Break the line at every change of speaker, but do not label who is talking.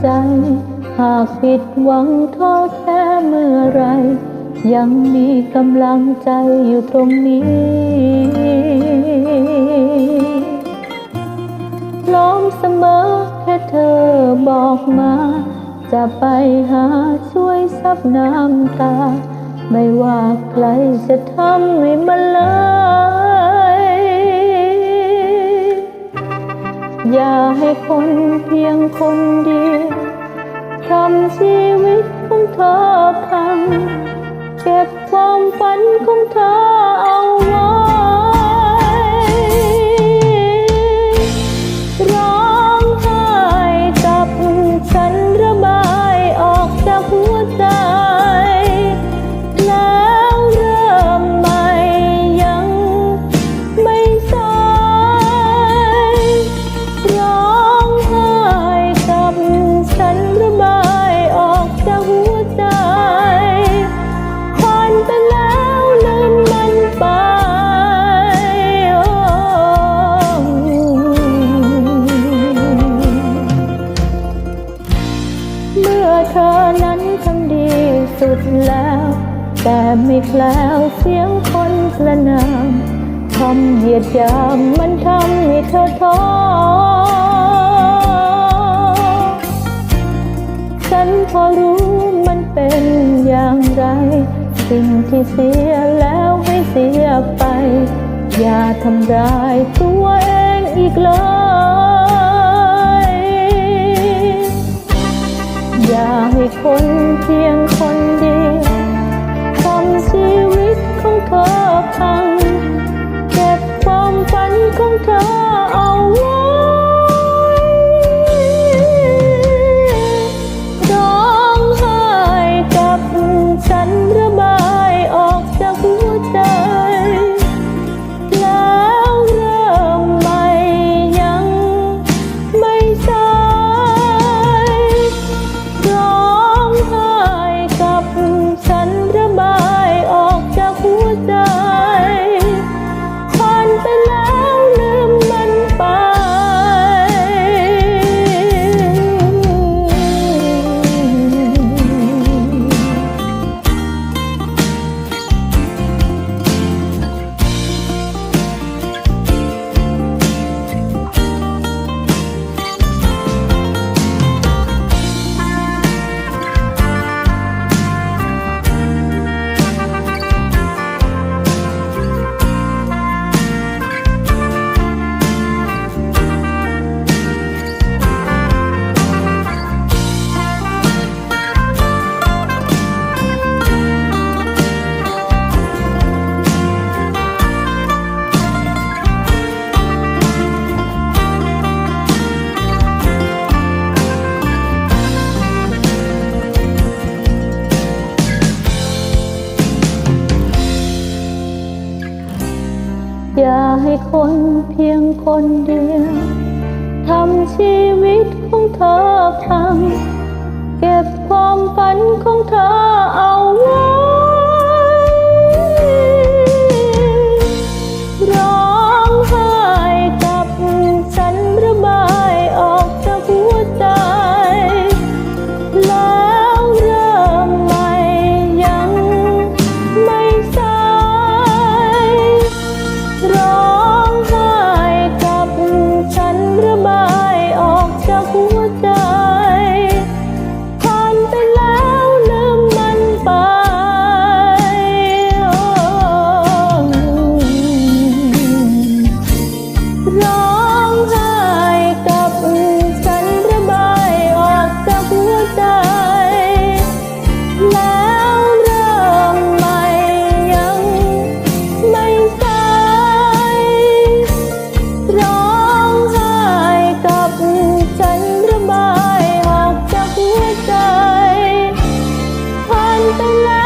ใจ หากผิดหวังท้อแท้เมื่อไร ยังมีกำลังใจอยู่ตรงนี้พร้อมเสมอแค่เธอบอกมา จะไปหาช่วยซับน้ำตา ไม่ว่าใครจะทำให้มันเลย อย่าให้คนเพียงคนเดียวทำชีวิตของเธอพัง เก็บความฝันของเธอเอา แต่ไม่แคล้วเสียงคนประนามคำเหยียดยามมันทำให้เธอท้อฉันพอรู้มันเป็นอย่างไร สิ่งที่เสียแล้วให้เสียไป อย่าทำร้ายตัวเองอีกเลย เธอเอาไว้ร้องไห้กับฉันระบายออกจากหัวใจ แล้วเริ่มใหม่ยังไม่สายร้องไห้กับฉันระบายออกจากหัวใจ อย่าให้คนเพียงคนเดียวทำชีวิตของเธอพัง เก็บความฝันของเธอเอา the you.